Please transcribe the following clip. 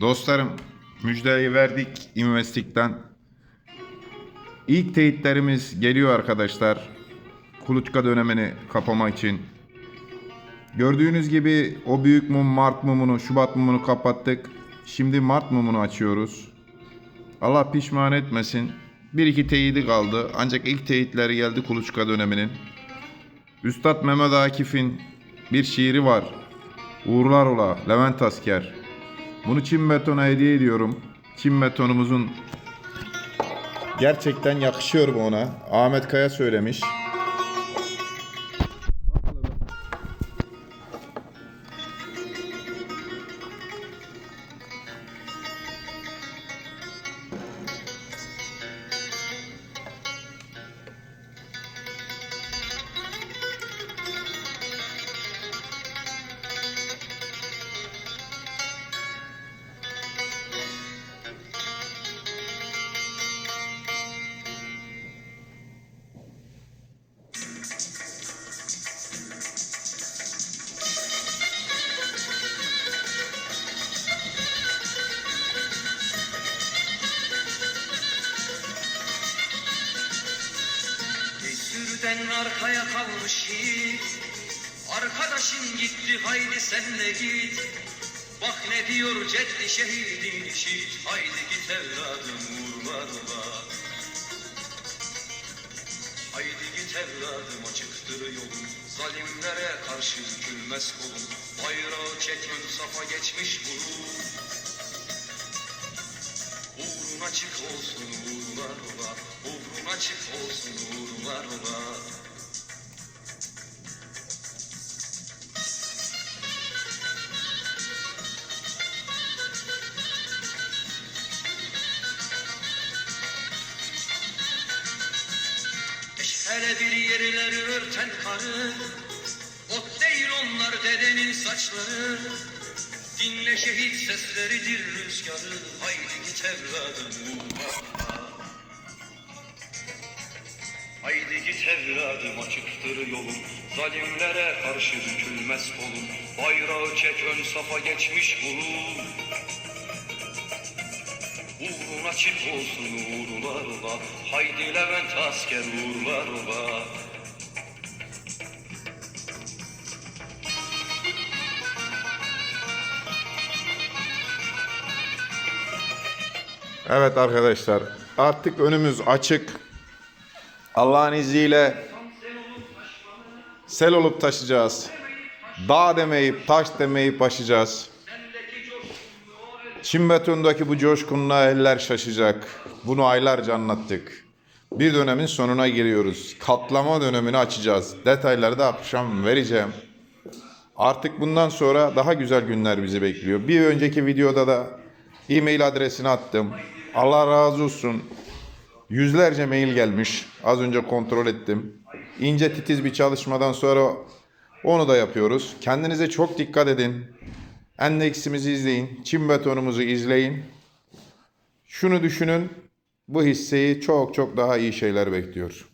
Dostlarım müjdeyi verdik Investik'ten. İlk teyitlerimiz geliyor arkadaşlar. Kuluçka dönemini kapamak için. Gördüğünüz gibi o büyük mum Mart mumunu, Şubat mumunu kapattık. Şimdi Mart mumunu açıyoruz. Allah pişman etmesin. Bir iki teyidi kaldı. Ancak ilk teyitleri geldi kuluçka döneminin. Üstad Mehmet Akif'in bir şiiri var. Uğurlar ola Levent Asker. Bunu Çin betona hediye ediyorum. Çin betonumuzun gerçekten yakışıyor bu ona. Ahmet Kaya söylemiş. Sürden arkaya kalmış yiğit. Arkadaşın gitti haydi sen de git. Bak ne diyor ceddi şehidin işit Haydi git evladım uğurlarla Haydi git evladım açıktır yolun. Zalimlere karşı bükülmez kolun. Bayrağı çek ön safa geçmiş bulun açık olsun uğurlar ola Uğrun açık olsun uğurlar ola Hele bir yerleri örten karı Ot değil onlar dedenin saçları Dinle şehit sesleridir rüzgarı Haydi git evladım. Uğurlarla Haydi git evladım açıktır yolun. Zalimlere karşı bükülmez kolun. Bayrağı çek ön safa geçmiş bulun. Uğrun açık olsun uğurlar ola Haydi Levent asker uğurlar Evet arkadaşlar artık önümüz açık. Allah'ın izniyle sel olup taşıyacağız. Dağ demeyip taş demeyip aşacağız. Çin betondaki bu coşkunluğa eller şaşacak. Bunu aylarca anlattık. Bir dönemin sonuna giriyoruz. Katlama dönemini açacağız. Detayları da akşam vereceğim. Artık bundan sonra daha güzel günler bizi bekliyor. Bir önceki videoda da e-mail adresini attım. Allah razı olsun. Yüzlerce mail gelmiş. Az önce kontrol ettim. İnce titiz bir çalışmadan sonra onu da yapıyoruz. Kendinize çok dikkat edin. Endeksimizi izleyin. Çin betonumuzu izleyin. Şunu düşünün. Bu hisseyi çok çok daha iyi şeyler bekliyor.